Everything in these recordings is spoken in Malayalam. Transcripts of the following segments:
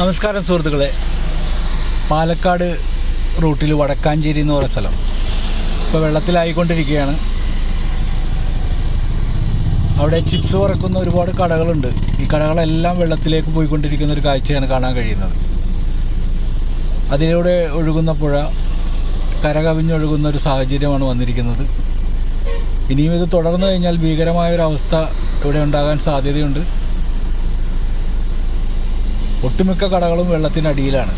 നമസ്കാരം സുഹൃത്തുക്കളെ. പാലക്കാട് റൂട്ടിൽ വടക്കാഞ്ചേരി എന്ന് പറയുന്ന സ്ഥലം. ഇപ്പോൾ വെള്ളത്തിലായിക്കൊണ്ടിരിക്കുകയാണ്. അവിടെ ചിപ്സ് വറക്കുന്ന ഒരുപാട് കടകളുണ്ട്. ഈ കടകളെല്ലാം വെള്ളത്തിലേക്ക് പോയിക്കൊണ്ടിരിക്കുന്ന ഒരു കാഴ്ചയാണ് കാണാൻ കഴിയുന്നത്. അതിലൂടെ ഒഴുകുന്ന പുഴ കരകവിഞ്ഞൊഴുകുന്ന ഒരു സാഹചര്യമാണ് വന്നിരിക്കുന്നത്. ഇനിയും ഇത് തുടർന്നു കഴിഞ്ഞാൽ ഭീകരമായ ഒരു അവസ്ഥ ഇവിടെ ഉണ്ടാകാൻ സാധ്യതയുണ്ട്. ഒട്ടുമിക്ക കടകളും വെള്ളത്തിനടിയിലാണ്.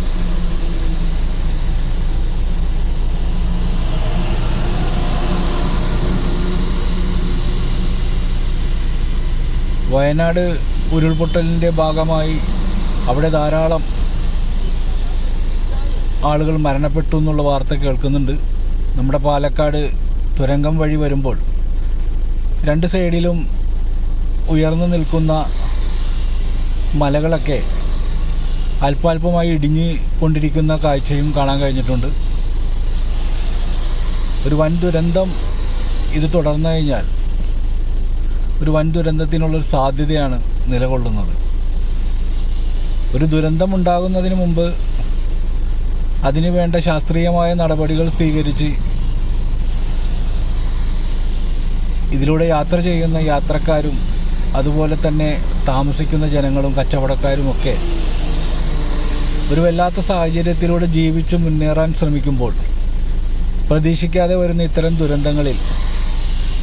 വയനാട് ഉരുൾപൊട്ടലിന്റെ ഭാഗമായി അവിടെ ധാരാളം ആളുകൾ മരണപ്പെട്ടു എന്നുള്ള വാർത്ത കേൾക്കുന്നുണ്ട്. നമ്മുടെ പാലക്കാട് തുരങ്കം വഴി വരുമ്പോൾ രണ്ട് സൈഡിലും ഉയർന്നു നിൽക്കുന്ന മലകളൊക്കെ അല്പാൽപമായി ഇടിഞ്ഞ് കൊണ്ടിരിക്കുന്ന കാഴ്ചയും കാണാൻ കഴിഞ്ഞിട്ടുണ്ട്. ഒരു വൻ ദുരന്തം ഇത് തുടർന്നു കഴിഞ്ഞാൽ ഒരു വൻ ദുരന്തത്തിനുള്ളൊരു സാധ്യതയാണ് നിലകൊള്ളുന്നത്. ഒരു ദുരന്തം ഉണ്ടാകുന്നതിന് മുമ്പ് അതിനു വേണ്ട ശാസ്ത്രീയമായ നടപടികൾ സ്വീകരിച്ച് ഇതിലൂടെ യാത്ര ചെയ്യുന്ന യാത്രക്കാരും അതുപോലെ തന്നെ താമസിക്കുന്ന ജനങ്ങളും കച്ചവടക്കാരും ഒക്കെ ഒരു വല്ലാത്ത സാഹചര്യത്തിലൂടെ ജീവിച്ച് മുന്നേറാൻ ശ്രമിക്കുമ്പോൾ പ്രതീക്ഷിക്കാതെ വരുന്ന ഇത്തരം ദുരന്തങ്ങളിൽ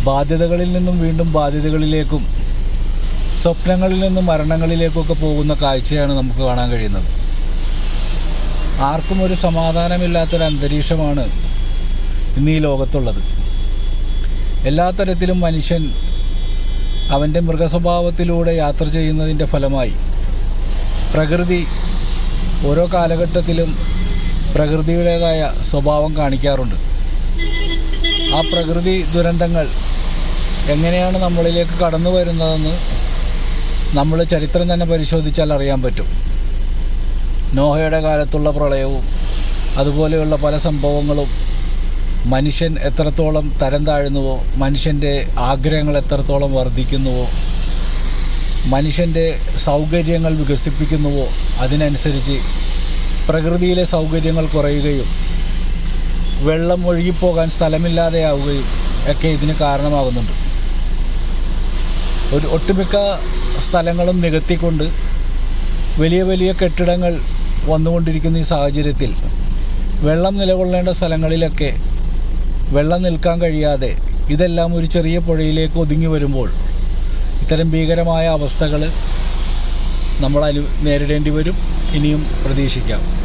ബാധ്യതകളിൽ നിന്നും വീണ്ടും ബാധ്യതകളിലേക്കും സ്വപ്നങ്ങളിൽ നിന്നും മരണങ്ങളിലേക്കൊക്കെ പോകുന്ന കാഴ്ചയാണ് നമുക്ക് കാണാൻ കഴിയുന്നത്. ആർക്കും ഒരു സമാധാനമില്ലാത്തൊരു അന്തരീക്ഷമാണ് ഇന്ന് ഈ ലോകത്തുള്ളത്. എല്ലാ തരത്തിലും മനുഷ്യൻ അവന്റെ മൃഗസ്വഭാവത്തിലൂടെ യാത്ര ചെയ്യുന്നതിന്റെ ഫലമായി പ്രകൃതി ഓരോ കാലഘട്ടത്തിലും പ്രകൃതിയുടേതായ സ്വഭാവം കാണിക്കാറുണ്ട്. ആ പ്രകൃതി ദുരന്തങ്ങൾ എങ്ങനെയാണ് നമ്മളിലേക്ക് കടന്നു വരുന്നതെന്ന് നമ്മൾ ചരിത്രം തന്നെ പരിശോധിച്ചാൽ അറിയാൻ പറ്റും. നോഹയുടെ കാലത്തുള്ള പ്രളയവും അതുപോലെയുള്ള പല സംഭവങ്ങളും മനുഷ്യൻ എത്രത്തോളം തരം താഴുന്നുവോ മനുഷ്യന്റെ ആഗ്രഹങ്ങൾ എത്രത്തോളം വർദ്ധിക്കുന്നുവോ മനുഷ്യന്റെ സൗകര്യങ്ങൾ വികസിപ്പിക്കുന്നുവോ? അതിനനുസരിച്ച് പ്രകൃതിയിലെ സൗകര്യങ്ങൾ കുറയുകയും വെള്ളം ഒഴുകിപ്പോകാൻ സ്ഥലമില്ലാതെയാവുകയും ഒക്കെ ഇതിന് കാരണമാകുന്നുണ്ട്. ഒരു ഒട്ടുമിക്ക സ്ഥലങ്ങളും നികത്തിക്കൊണ്ട് വലിയ വലിയ കെട്ടിടങ്ങൾ വന്നുകൊണ്ടിരിക്കുന്ന ഈ സാഹചര്യത്തിൽ വെള്ളം നിലകൊള്ളേണ്ട സ്ഥലങ്ങളിലൊക്കെ വെള്ളം നിൽക്കാൻ കഴിയാതെ ഇതെല്ലാം ഒരു ചെറിയ പുഴയിലേക്ക് ഒതുങ്ങി വരുമ്പോൾ ഇത്തരം ഭീകരമായ അവസ്ഥകൾ നമ്മൾ അനു നേരിടേണ്ടി വരും. ഇനിയും പ്രതീക്ഷിക്കാം.